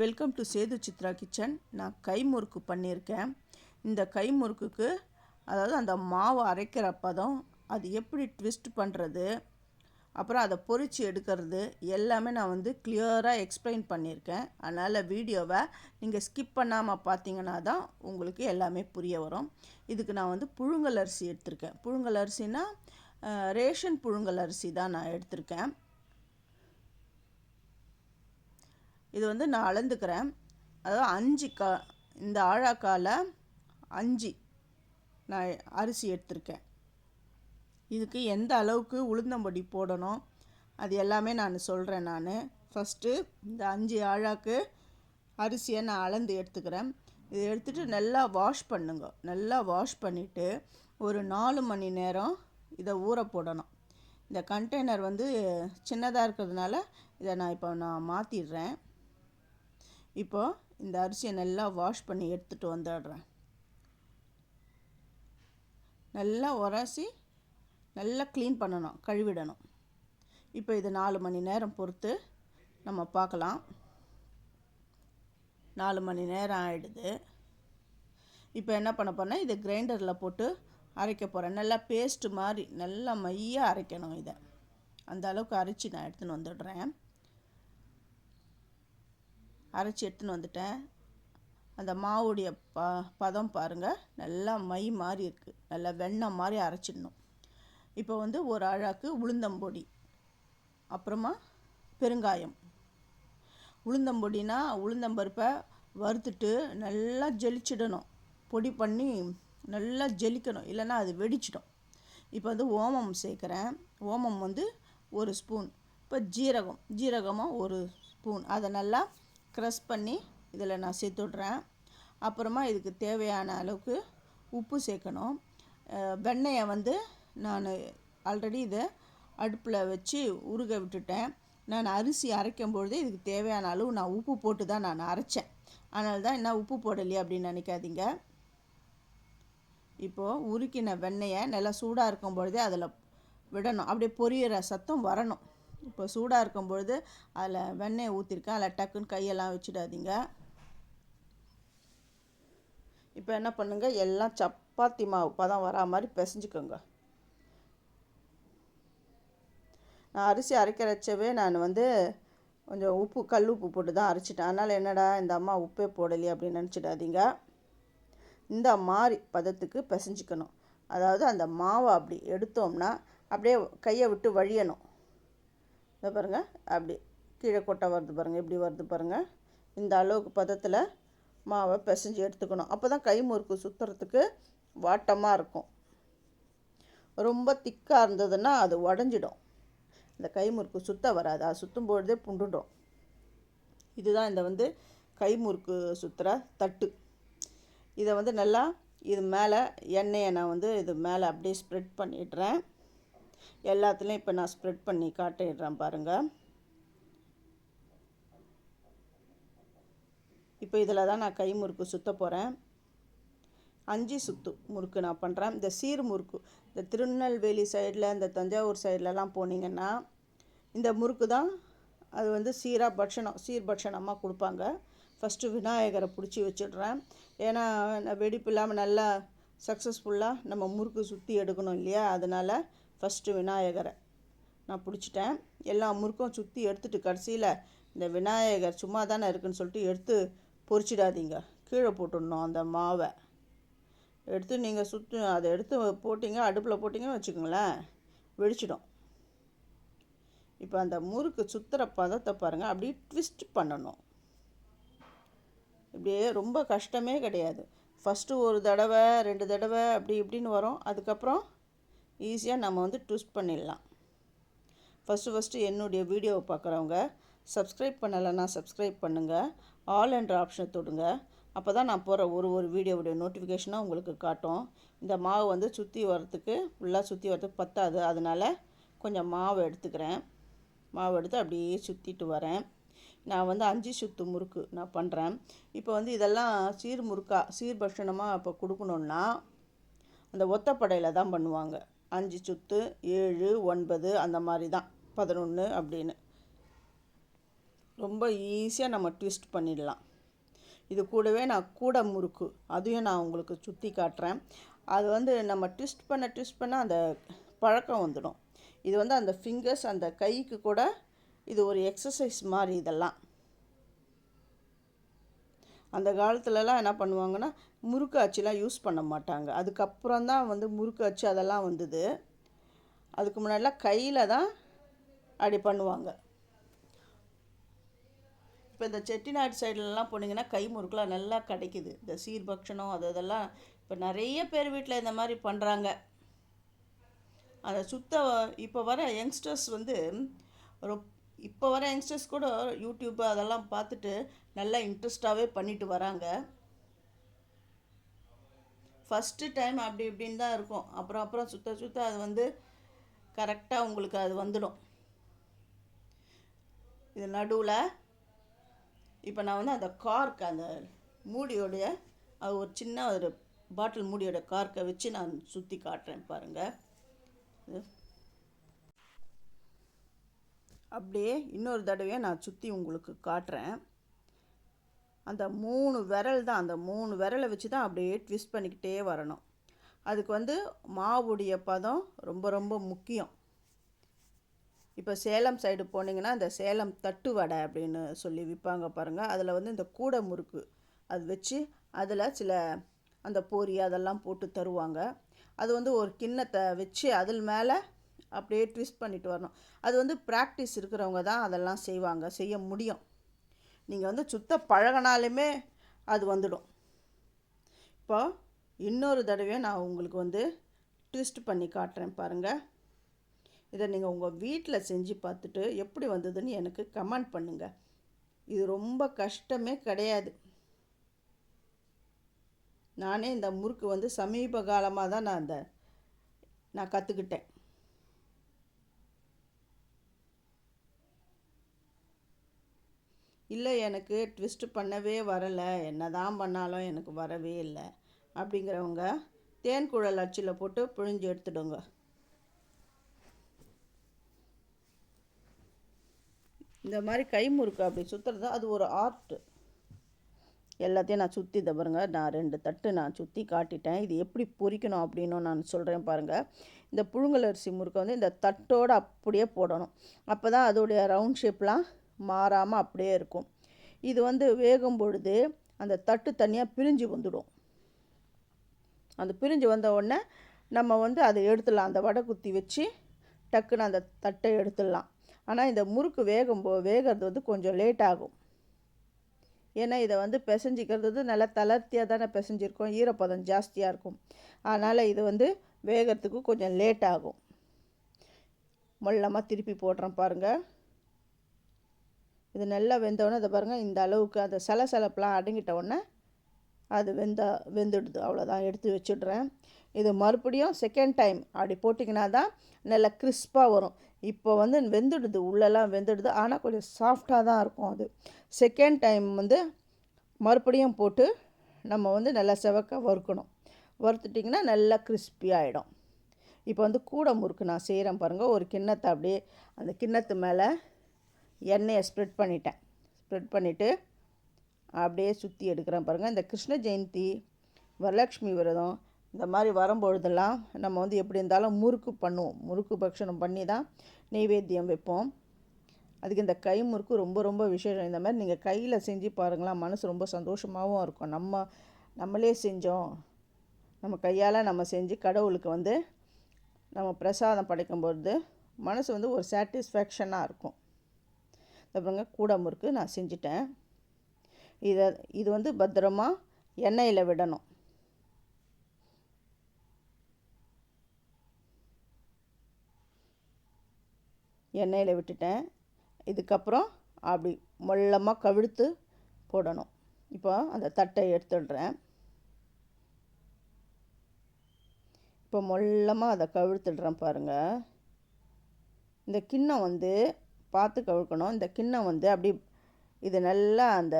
Welcome to Sethu Chitra kitchen நான் கை முறுக்கு பண்ணியிருக்கேன். இந்த கை முறுக்குக்கு அதாவது அந்த மாவு அரைக்கிற பதம் அது எப்படி ட்விஸ்ட் பண்ணுறது அப்புறம் அதை பொறிச்சு எடுக்கிறது எல்லாமே நான் வந்து கிளியராக எக்ஸ்பிளைன் பண்ணியிருக்கேன். அதனால் வீடியோவை நீங்கள் ஸ்கிப் பண்ணாமல் பார்த்தீங்கன்னா தான் உங்களுக்கு எல்லாமே புரிய வரும். இதுக்கு நான் வந்து புழுங்கல் அரிசி எடுத்திருக்கேன். புழுங்கல் அரிசினா ரேஷன் புழுங்கல் அரிசி தான் நான் எடுத்திருக்கேன். இது வந்து நான் அளந்துக்கிறேன். அதாவது அஞ்சு கா இந்த ஆழாக்கால அஞ்சு நான் அரிசி எடுத்திருக்கேன். இதுக்கு எந்த அளவுக்கு உளுந்தம்பொடி போடணும் அது எல்லாமே நான் சொல்கிறேன் நான். ஃபஸ்ட்டு இந்த அஞ்சு ஆழாக்கு அரிசியை நான் அளந்து எடுத்துக்கிறேன். இதை எடுத்துகிட்டு நல்லா வாஷ் பண்ணுங்க. நல்லா வாஷ் பண்ணிவிட்டு ஒரு நாலு மணி நேரம் இதை ஊற போடணும். இந்த கண்டெய்னர் வந்து சின்னதாக இருக்கிறதுனால இதை நான் இப்போ நான் மாற்றிடுறேன் இப்போ இந்த அரிசியை நல்லா வாஷ் பண்ணி எடுத்துகிட்டு வந்துடுறேன். நல்லா உரசி நல்லா க்ளீன் பண்ணணும் கழுவிடணும். இப்போ இது நாலு மணி நேரம் பொறுத்து நம்ம பார்க்கலாம். நாலு மணி நேரம் ஆகிடுது இப்போ என்ன பண்ண போனால் இதை கிரைண்டரில் போட்டு அரைக்க போகிறேன் நல்லா பேஸ்ட்டு மாதிரி நல்லா மையாக அரைக்கணும் இதை. அந்த அளவுக்கு அரைச்சி நான் எடுத்துன்னு வந்துடுறேன். அரைச்சி எடுத்துன்னு வந்துட்டேன். அந்த மாவுடைய ப பதம் பாருங்கள் நல்லா மை மாதிரி இருக்குது நல்லா வெண்ணெய் மாதிரி அரைச்சிடணும். இப்போ வந்து ஒரு அழாக்கு உளுந்தம்பொடி அப்புறமா பெருங்காயம். உளுந்தம்பொடினா உளுந்தம்பருப்பை வறுத்துட்டு நல்லா ஜெலிச்சிடணும். பொடி பண்ணி நல்லா ஜெலிக்கணும். இல்லைன்னா அது வெடிச்சிடும். இப்போ வந்து ஓமம் சேர்க்குறேன். ஓமம் வந்து ஒரு ஸ்பூன். இப்போ ஜீரகம். ஜீரகமும் ஒரு ஸ்பூன். அதை நல்லா க்ரஷ் பண்ணி இதில் நான் சேர்த்துட்றேன். அப்புறமா இதுக்கு தேவையான அளவுக்கு உப்பு சேர்க்கணும். வெண்ணெயை வந்து நான் ஆல்ரெடி இதை அடுப்பில் வச்சு உருக விட்டுட்டேன். நான் அரிசி அரைக்கும் பொழுது இதுக்கு தேவையான அளவு நான் உப்பு போட்டு தான் நான் அரைச்சேன். அதனால தான் என்ன உப்பு போடலையே அப்படின்னு நினைக்காதீங்க. இப்போது உருக்கின வெண்ணெயை நல்லா சூடாக இருக்கும் பொழுதே அதில் விடணும். அப்படியே பொரியிற சத்தம் வரணும். இப்போ சூடாக இருக்கும் பொழுது அதில் வெண்ணெயை ஊற்றிருக்கேன் அதில் டக்குன்னு கையெல்லாம் வச்சிடாதீங்க. இப்போ என்ன பண்ணுங்க? எல்லாம் சப்பாத்தி மாவு பதம் வரா மாதிரி பிசைஞ்சுக்கோங்க. நான் அரிசி அரைக்கிறச்சவே நான் வந்து கொஞ்சம் உப்பு கல் உப்பு போட்டு தான் அரைச்சிட்டேன். அதனால் என்னடா இந்த அம்மா உப்பே போடலையே அப்படின்னு நினச்சிடாதீங்க. இந்த மாதிரி பதத்துக்கு பிசைஞ்சிக்கணும். அதாவது அந்த மாவை அப்படி எடுத்தோம்னா அப்படியே கையை விட்டு வழியணும். இதை பாருங்கள் அப்படி கீழே கொட்டை வருது பாருங்கள் இப்படி வருது பாருங்கள் இந்த அளவுக்கு பதத்தில் மாவை பிசைஞ்சு எடுத்துக்கணும். அப்போ தான் கை முறுக்கு சுற்றுறதுக்கு வாட்டமாக இருக்கும். ரொம்ப திக்காக இருந்ததுன்னா அது உடஞ்சிடும். இந்த கை முறுக்கு சுத்த வராது. அது சுற்றும் பொழுதே புண்டுடும். இதுதான் இந்த வந்து கை முறுக்கு சுற்றுற தட்டு. இதை வந்து நல்லா இது மேலே எண்ணெயை நான் வந்து இது மேலே அப்படியே ஸ்ப்ரெட் பண்ணிடுறேன். எல்லாத்துலேயும் இப்போ நான் ஸ்ப்ரெட் பண்ணி காட்டிடுறேன் பாருங்கள் இப்போ இதில் தான் நான் கை முறுக்கு சுத்த போகிறேன் அஞ்சு சுத்து முறுக்கு நான் பண்ணுறேன் இந்த சீர் முறுக்கு இந்த திருநெல்வேலி சைடில் இந்த தஞ்சாவூர் சைட்லலாம் போனீங்கன்னா இந்த முறுக்கு தான் அது வந்து சீராக பட்சணம் சீர் பட்சணமாக கொடுப்பாங்க. ஃபஸ்ட்டு விநாயகரை பிடிச்சி வச்சிடுறேன். ஏன்னா வெடிப்பு இல்லாமல் நல்லா சக்ஸஸ்ஃபுல்லாக நம்ம முறுக்கு சுற்றி எடுக்கணும் இல்லையா? அதனால் ஃபஸ்ட்டு விநாயகரை. நான் பிடிச்சிட்டேன். எல்லா முறுக்கும் சுற்றி எடுத்துட்டு கடைசியில் இந்த விநாயகர் சும்மா தானே இருக்குன்னு சொல்லிட்டு எடுத்து பொறிச்சிடாதீங்க கீழே போட்டுடணும் அந்த மாவை. எடுத்து நீங்கள் சுற்று அதை எடுத்து போட்டிங்க அடுப்பில் போட்டிங்கன்னு வச்சுக்கோங்களேன் வெடிச்சிடும். இப்போ அந்த முறுக்கு சுற்றுற பதத்தை பாருங்கள் அப்படியே ட்விஸ்ட் பண்ணணும். இப்படியே ரொம்ப கஷ்டமே கிடையாது. ஃபஸ்ட்டு ஒரு தடவை ரெண்டு தடவை அப்படி இப்படின்னு வரும். அதுக்கப்புறம் ஈஸியாக நம்ம வந்து ட்விஸ்ட் பண்ணிடலாம். ஃபஸ்ட்டு ஃபஸ்ட்டு என்னுடைய வீடியோவை பார்க்குறவங்க சப்ஸ்கிரைப் பண்ணலைன்னா சப்ஸ்கிரைப் பண்ணுங்கள் ஆல் என்ற ஆப்ஷனை தொடுங்க. அப்போ தான் நான் போகிற ஒரு ஒரு வீடியோவுடைய நோட்டிஃபிகேஷனாக உங்களுக்கு காட்டும். இந்த மாவு வந்து சுற்றி வரத்துக்கு ஃபுல்லாக சுற்றி வரத்துக்கு பத்தாது. அதனால் கொஞ்சம் மாவு எடுத்துக்கிறேன். மாவு எடுத்து அப்படியே சுற்றிட்டு வரேன். நான் வந்து அஞ்சு சுத்து முறுக்கு நான் பண்ணுறேன் இப்போ வந்து இதெல்லாம் சீர் முறுக்கா சீர் பட்சணமாக இப்போ கொடுக்கணுன்னா அந்த ஒத்தப்படையில் தான் பண்ணுவாங்க. அஞ்சு சுத்து ஏழு ஒன்பது அந்த மாதிரி தான் பதினொன்று அப்படின்னு. ரொம்ப ஈஸியாக நம்ம ட்விஸ்ட் பண்ணிடலாம். இது கூடவே நான் கூட முறுக்கு. அதையும் நான் உங்களுக்கு சுற்றி காட்டுறேன். அது வந்து நம்ம ட்விஸ்ட் பண்ண ட்விஸ்ட் பண்ண அந்த பழக்கம் வந்துடும். இது வந்து அந்த ஃபிங்கர்ஸ் அந்த கைக்கு கூட இது ஒரு எக்ஸசைஸ் மாதிரி இதெல்லாம். அந்த காலத்துலலாம் என்ன பண்ணுவாங்கன்னா முறுக்கு அச்சுலாம் யூஸ் பண்ண மாட்டாங்க. அதுக்கப்புறம் தான் வந்து முறுக்கு அச்சு அதெல்லாம் வந்தது. அதுக்கு முன்னாடிலாம் கையில் தான் அப்படி பண்ணுவாங்க. இப்போ இந்த செட்டிநாடு சைட்லலாம் போனீங்கன்னா கை முறுக்கெலாம் நல்லா கிடைக்குது. இந்த சீர்பக்ஷணம் அது இதெல்லாம் இப்போ நிறைய பேர் வீட்டில் இந்த மாதிரி பண்ணுறாங்க அதை சுத்த இப்போ வர யங்ஸ்டர்ஸ் வந்து ரொ இப்போ வர யங்ஸ்டர்ஸ் கூட யூடியூப் அதெல்லாம் பார்த்துட்டு நல்லா இன்ட்ரெஸ்டாகவே பண்ணிட்டு வராங்க. ஃபஸ்ட்டு டைம் அப்படி இப்படின்னு தான் இருக்கும். அப்புறம் அப்புறம் சுத்த சுத்த அது வந்து கரெக்டாக உங்களுக்கு அது வந்துடும். இது நடுவில் இப்போ நான் வந்து அந்த கார்க் அந்த மூடியோடைய அது ஒரு சின்ன ஒரு பாட்டில் மூடியோட கார்க்கை வச்சு நான் சுற்றி காட்டுறேன் பாருங்கள் அப்படியே இன்னொரு தடவையை நான் சுற்றி உங்களுக்கு காட்டுறேன். அந்த மூணு விரல் தான் அந்த மூணு விரலை வச்சு தான் அப்படியே ட்விஸ்ட் பண்ணிக்கிட்டே வரணும். அதுக்கு வந்து மாவுடைய பதம் ரொம்ப ரொம்ப முக்கியம். இப்போ சேலம் சைடு போனீங்கன்னா இந்த சேலம் தட்டு வடை அப்படின்னு சொல்லி விற்பாங்க பாருங்கள் அதில் வந்து இந்த கூடை முறுக்கு அது வச்சு அதில் சில அந்த பொரி அதெல்லாம் போட்டு தருவாங்க. அது வந்து ஒரு கிண்ணத்தை வச்சு அதில் மேலே அப்படியே ட்விஸ்ட் பண்ணிட்டு வரணும். அது வந்து ப்ராக்டிஸ் இருக்கிறவங்க தான் அதெல்லாம் செய்வாங்க. செய்ய முடியும். நீங்கள் வந்து சுத்த பழகினாலுமே அது வந்துடும். இப்போ இன்னொரு தடவையை நான் உங்களுக்கு வந்து ட்விஸ்ட் பண்ணி காட்டுறேன் பாருங்கள் இதை நீங்கள் உங்கள் வீட்டில் செஞ்சு பார்த்துட்டு எப்படி வந்ததுன்னு எனக்கு கமெண்ட் பண்ணுங்கள் இது ரொம்ப கஷ்டமே கிடையாது. நானே இந்த முறுக்கு வந்து சமீப காலமாக தான் நான் அந்த நான் கற்றுக்கிட்டேன் இல்லை எனக்கு ட்விஸ்ட் பண்ணவே வரலை. என்ன தான் பண்ணாலும் எனக்கு வரவே இல்லை. அப்படிங்கிறவங்க தேன் குழல் அச்சில் போட்டு புழிஞ்சு எடுத்துடுங்க. இந்த மாதிரி கை முறுக்கு அப்படி சுற்றுறது அது ஒரு ஆர்ட்டு எல்லாத்தையும் நான் சுற்றி இதை நான் ரெண்டு தட்டு நான் சுற்றி காட்டிட்டேன். இது எப்படி பொரிக்கணும் அப்படின்னு நான் சொல்கிறேன் பாருங்கள் இந்த புழுங்கல் அரிசி முறுக்கை வந்து இந்த தட்டோடு அப்படியே போடணும். அப்போ தான் அதோடைய ரவுண்ட் ஷேப்லாம் மாறாமல் அப்படியே இருக்கும். இது வந்து வேகும் பொழுது அந்த தட்டு தனியாக பிரிஞ்சு வந்துடும். அந்த பிரிஞ்சு வந்த உடனே நம்ம வந்து அதை எடுத்துடலாம். அந்த வடை குத்தி வச்சு டக்குன்னு அந்த தட்டை எடுத்துடலாம். ஆனால் இந்த முறுக்கு வேகும் போ வேகிறது வந்து கொஞ்சம் லேட் ஆகும். ஏன்னா இதை வந்து பிசைஞ்சிக்கிறது வந்து நல்லா தளர்த்தியாக தானே பிசைஞ்சிருக்கோம். ஈரப்பதம் ஜாஸ்தியாக இருக்கும். அதனால் இது வந்து வேகிறதுக்கு கொஞ்சம் லேட் ஆகும். மொல்லமாக திருப்பி போடுறேன் பாருங்கள் இது நல்லா வெந்தவுடனே அதை பாருங்கள் இந்த அளவுக்கு அந்த சலசலப்பெலாம் அடங்கிட்ட உடனே அது வெந்தா வெந்துடுது. அவ்வளோதான் எடுத்து வச்சுட்றேன். இது மறுபடியும் செகண்ட் டைம் அப்படி போட்டிங்கன்னா தான் நல்லா கிறிஸ்பாக வரும். இப்போ வந்து வெந்துடுது உள்ளெல்லாம் வெந்துடுது. ஆனால் கொஞ்சம் சாஃப்டாக தான் இருக்கும் அது. செகண்ட் டைம் வந்து மறுபடியும் போட்டு நம்ம வந்து நல்லா செவக்க வறுக்கணும். வறுத்துட்டிங்கன்னா நல்லா கிறிஸ்பி ஆகிடும் இப்போ வந்து கூட முறுக்கு நான் செய்கிறேன் பாருங்கள் ஒரு கிண்ணத்தை அப்படியே அந்த கிண்ணத்து மேலே எண்ணெயை ஸ்ப்ரெட் பண்ணிட்டேன். ஸ்ப்ரெட் பண்ணிவிட்டு அப்படியே சுற்றி எடுக்கிறேன் பாருங்கள் இந்த கிருஷ்ண ஜெயந்தி வரலக்ஷ்மி விரதம் இந்த மாதிரி வரும்பொழுதெல்லாம் நம்ம வந்து எப்படி இருந்தாலும் முறுக்கு பண்ணுவோம். முறுக்கு பக்ஷணம் பண்ணி தான் நெய்வேத்தியம் வைப்போம். அதுக்கு இந்த கை முறுக்கு ரொம்ப ரொம்ப விசேஷம். இந்த மாதிரி நீங்கள் கையில் செஞ்சு பாருங்களேன். மனசு ரொம்ப சந்தோஷமாகவும் இருக்கும். நம்ம நம்மளே செஞ்சோம். நம்ம கையால் நம்ம செஞ்சு கடவுளுக்கு வந்து நம்ம பிரசாதம் படைக்கும்பொழுது மனசு வந்து ஒரு சாட்டிஸ்ஃபேக்ஷனாக இருக்கும். அப்புறங்க கூட முறுக்கு நான் செஞ்சிட்டேன். இதை இது வந்து பத்திரமா எண்ணெயில் விடணும். எண்ணெயில் விட்டுட்டேன். இதுக்கப்புறம் அப்படி மொல்லமாக கவிழ்த்து போடணும். இப்போ அந்த தட்டை எடுத்துடுறேன். இப்போ மொல்லமாக அதை கவிழ்த்துடுறேன் பாருங்கள் இந்த கிண்ணம் வந்து பார்த்து கழுக்கணும் இந்த கிண்ணம் வந்து அப்படி இது நல்லா அந்த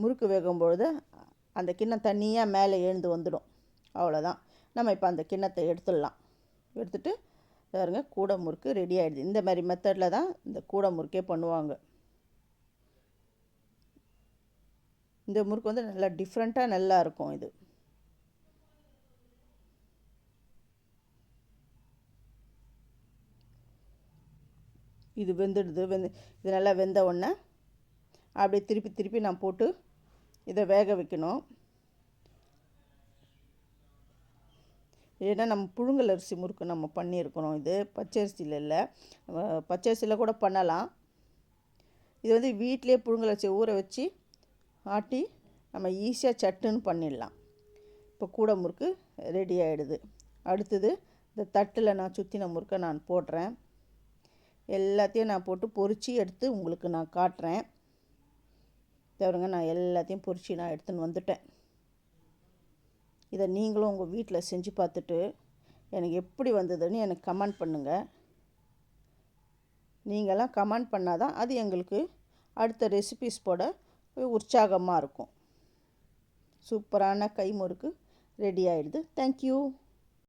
முறுக்கு வேகும்பொழுது அந்த கிண்ணம் தனியாக மேலே எழுந்து வந்துடும். அவ்வளோதான். நம்ம இப்போ அந்த கிண்ணத்தை எடுத்துடலாம். எடுத்துகிட்டு பாருங்க கூடை முறுக்கு ரெடி ஆகிடுது இந்த மாதிரி மெத்தடில் தான் இந்த கூடை முறுக்கே பண்ணுவாங்க. இந்த முறுக்கு வந்து நல்லா டிஃப்ரெண்ட்டாக நல்லா இருக்கும் இது. இது வெந்துடுது வெந்து இது நல்லா வெந்த உடனே அப்படியே திருப்பி திருப்பி நான் போட்டு இதை வேக வைக்கணும். ஏன்னா நம்ம புழுங்கல் அரிசி முறுக்கு நம்ம பண்ணியிருக்கிறோம் இது பச்சரிசியில் இல்லை. பச்சரிசியில் கூட பண்ணலாம். இது வந்து வீட்டிலே புழுங்கல் அரிசி ஊற வச்சு ஆட்டி நம்ம ஈஸியாக சட்டுன்னு பண்ணிடலாம். இப்போ கூட முறுக்கு ரெடி ஆகிடுது அடுத்தது இந்த தட்டில் நான் சுற்றின முறுக்கை நான் போடுறேன். எல்லாத்தையும் நான் போட்டு பொறிச்சு எடுத்து உங்களுக்கு நான் காட்டுறேன். தவிரங்க நான் எல்லாத்தையும் பொறிச்சு நான் எடுத்துன்னு வந்துட்டேன். இதை நீங்களும் உங்கள் வீட்டில் செஞ்சு பார்த்துட்டு எனக்கு எப்படி வந்ததுன்னு எனக்கு கமெண்ட் பண்ணுங்கள் நீங்களாம் கமெண்ட் பண்ணால் தான் அது எங்களுக்கு அடுத்த ரெசிபிஸ் போட உற்சாகமாக இருக்கும். சூப்பரான கைமுறுக்கு ரெடி ஆகிடுது தேங்க்யூ